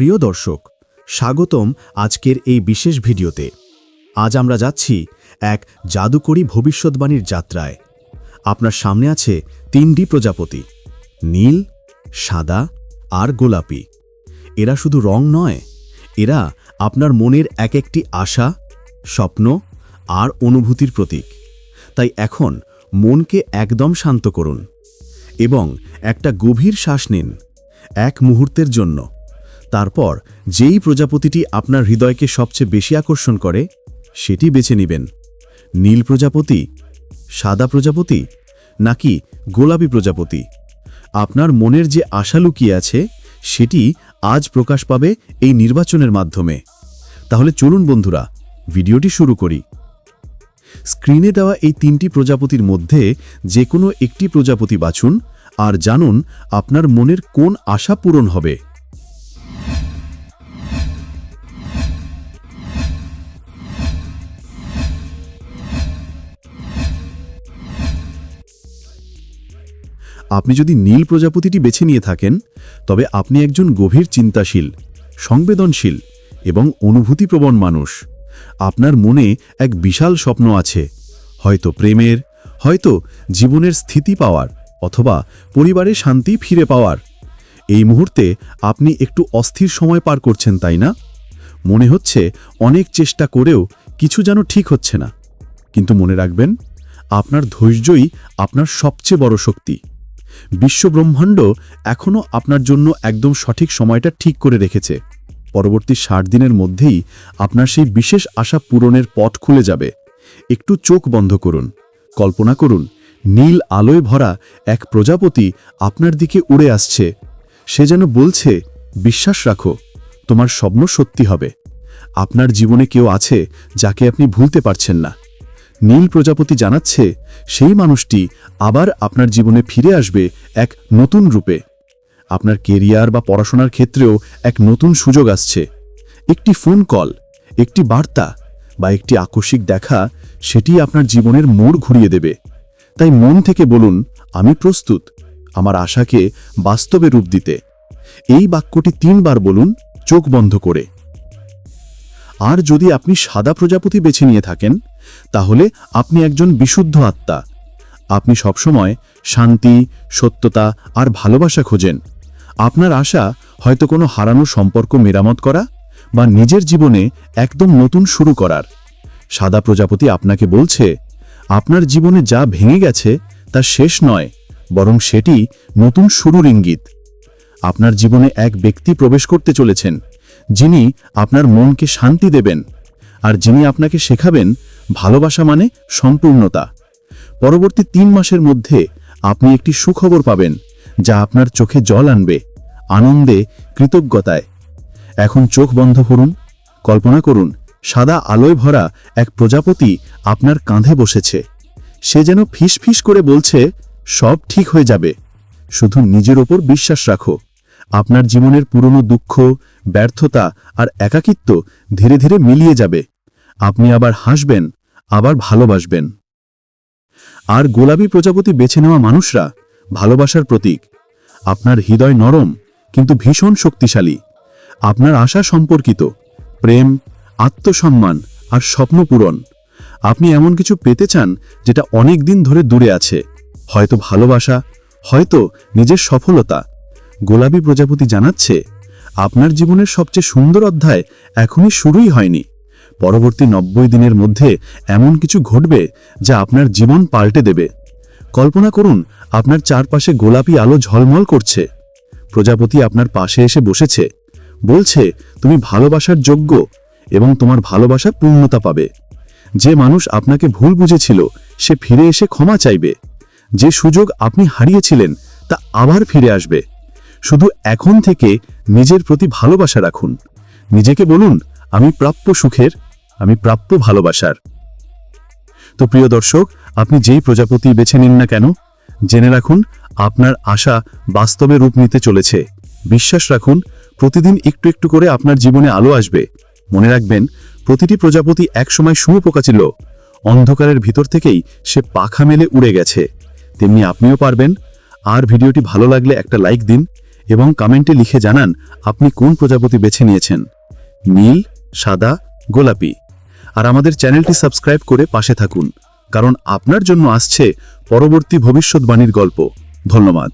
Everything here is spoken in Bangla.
প্রিয় দর্শক, স্বাগতম আজকের এই বিশেষ ভিডিওতে। আজ আমরা যাচ্ছি এক জাদুকরী ভবিষ্যৎবাণীর যাত্রায়। আপনার সামনে আছে তিনটি প্রজাপতি, নীল, সাদা আর গোলাপি। এরা শুধু রং নয়, এরা আপনার মনের এক একটি আশা, স্বপ্ন আর অনুভূতির প্রতীক। তাই এখন মনকে একদম শান্ত করুন এবং একটা গভীর শ্বাস নিন এক মুহূর্তের জন্য। তারপর যেই প্রজাপতিটি আপনার হৃদয়কে সবচেয়ে বেশি আকর্ষণ করে, সেটি বেছে নেবেন। নীল প্রজাপতি, সাদা প্রজাপতি, নাকি গোলাপি প্রজাপতি? আপনার মনের যে আশা লুকিয়ে আছে, সেটি আজ প্রকাশ পাবে এই নির্বাচনের মাধ্যমে। তাহলে চলুন বন্ধুরা, ভিডিওটি শুরু করি। স্ক্রিনে দেওয়া এই তিনটি প্রজাপতির মধ্যে যে কোনো একটি প্রজাপতি বাছুন, আর জানুন আপনার মনের কোন আশা পূরণ হবে। আপনি যদি নীল প্রজাপতিটি বেছে নিয়ে থাকেন, তবে আপনি একজন গভীর চিন্তাশীল, সংবেদনশীল এবং অনুভূতিপ্রবণ মানুষ। আপনার মনে এক বিশাল স্বপ্ন আছে, হয়তো প্রেমের, হয়তো জীবনের স্থিতি পাওয়ার অথবা পরিবারে শান্তি ফিরে পাওয়ার। এই মুহূর্তে আপনি একটু অস্থির সময় পার করছেন, তাই না? মনে হচ্ছে অনেক চেষ্টা করেও কিছু যেন ঠিক হচ্ছে না। কিন্তু মনে রাখবেন, আপনার ধৈর্যই আপনার সবচেয়ে বড় শক্তি। বিশ্বব্রহ্মাণ্ড এখনও আপনার জন্য একদম সঠিক সময়টা ঠিক করে রেখেছে। পরবর্তী ষাট দিনের মধ্যেই আপনার সেই বিশেষ আশা পূরণের পথ খুলে যাবে। একটু চোখ বন্ধ করুন। কল্পনা করুন, নীল আলোয় ভরা এক প্রজাপতি আপনার দিকে উড়ে আসছে। সে যেন বলছে, বিশ্বাস রাখো, তোমার স্বপ্ন সত্যি হবে। আপনার জীবনে কেউ আছে যাকে আপনি ভুলতে পারছেন না। নীল প্রজাপতি জানাচ্ছে, সেই মানুষটি আবার আপনার জীবনে ফিরে আসবে এক নতুন রূপে। আপনার কেরিয়ার বা পড়াশোনার ক্ষেত্রেও এক নতুন সুযোগ আসছে। একটি ফোন কল, একটি বার্তা বা একটি আকস্মিক দেখা, সেটি আপনার জীবনের মোড় ঘুরিয়ে দেবে। তাই মন থেকে বলুন, আমি প্রস্তুত। আমার আশাকে বাস্তবে রূপ দিতে। এই বাক্যটি তিনবার বলুন, চোখ বন্ধ করে। আর যদি আপনি সাদা প্রজাপতি বেছে নিয়ে থাকেন, তাহলে আপনি একজন বিশুদ্ধ আত্মা। আপনি সবসময় শান্তি, সত্যতা আর ভালোবাসা খোঁজেন। আপনার আশা হয়তো কোনো হারানো সম্পর্ক মেরামত করা বা নিজের জীবনে একদম নতুন শুরু করার। সাদা প্রজাপতি আপনাকে বলছে, আপনার জীবনে যা ভেঙে গেছে তা শেষ নয়, বরং সেটি নতুন শুরুর ইঙ্গিত। আপনার জীবনে এক ব্যক্তি প্রবেশ করতে চলেছেন। যিনি আপনার মনকে শান্তি দেবেন, আর যিনি আপনাকে শেখাবেন, ভালোবাসা মানে সম্পূর্ণতা। পরবর্তী তিন মাসের মধ্যে আপনি একটি সুখবর পাবেন, যা আপনার চোখে জল আনবে, আনন্দে, কৃতজ্ঞতায়। এখন চোখ বন্ধ করুন, কল্পনা করুন, সাদা আলোয় ভরা এক প্রজাপতি আপনার কাঁধে বসেছে। সে যেন ফিস ফিস করে বলছে, সব ঠিক হয়ে যাবে। শুধু নিজের ওপর বিশ্বাস রাখো। আপনার জীবনের পুরনো দুঃখ ব্যর্থতা আর একাকিত্ব ধীরে ধীরে মিলিয়ে যাবে। আপনি আবার হাসবেন, আবার ভালোবাসবেন। আর গোলাপি প্রজাপতি বেছে নেওয়া মানুষরা ভালোবাসার প্রতীক। আপনার হৃদয় নরম, কিন্তু ভীষণ শক্তিশালী। আপনার আশা সম্পর্কিত, প্রেম, আত্মসম্মান আর স্বপ্ন পূরণ। আপনি এমন কিছু পেতে চান যেটা অনেক দিন ধরে দূরে আছে। হয়তো ভালোবাসা, হয়তো নিজের সফলতা। গোলাপি প্রজাপতি জানাচ্ছে আপনার জীবনের সবচেয়ে সুন্দর অধ্যায় এখনই শুরুই হয়নি। পরবর্তী নব্বই দিনের মধ্যে এমন কিছু ঘটবে যা আপনার জীবন পাল্টে দেবে। কল্পনা করুন, আপনার চারপাশে গোলাপি আলো ঝলমল করছে। প্রজাপতি আপনার পাশে এসে বসেছে। বলছে, তুমি ভালোবাসার যোগ্য এবং তোমার ভালোবাসা পূর্ণতা পাবে। যে মানুষ আপনাকে ভুল বুঝেছিল, সে ফিরে এসে ক্ষমা চাইবে। যে সুযোগ আপনি হারিয়েছিলেন, তা আবার ফিরে আসবে। শুধু এখন থেকে নিজের প্রতি ভালোবাসা রাখুন। নিজেকে বলুন, আমি প্রাপ্য সুখের, আমি প্রাপ্য ভালোবাসার। তো প্রিয় দর্শক, আপনি যেই প্রজাপতি বেছে নিন না কেন, জেনে রাখুন, আপনার আশা বাস্তবে রূপ নিতে চলেছে। বিশ্বাস রাখুন, প্রতিদিন একটু একটু করে আপনার জীবনে আলো আসবে। মনে রাখবেন, প্রতিটি প্রজাপতি একসময় শুঁয়োপোকা ছিল অন্ধকারের ভিতর থেকেই সে পাখা মেলে উড়ে গেছে। তেমনি আপনিও পারবেন। আর ভিডিওটি ভালো লাগলে একটা লাইক দিন এবং কমেন্টে লিখে জানান, আপনি কোন প্রজাপতি বেছে নিয়েছেন? নীল, সাদা, গোলাপি। আর আমাদের চ্যানেলটি সাবস্ক্রাইব করে পাশে থাকুন, কারণ আপনার জন্য আসছে পরবর্তী ভবিষ্যৎবাণীর গল্প। ধন্যবাদ।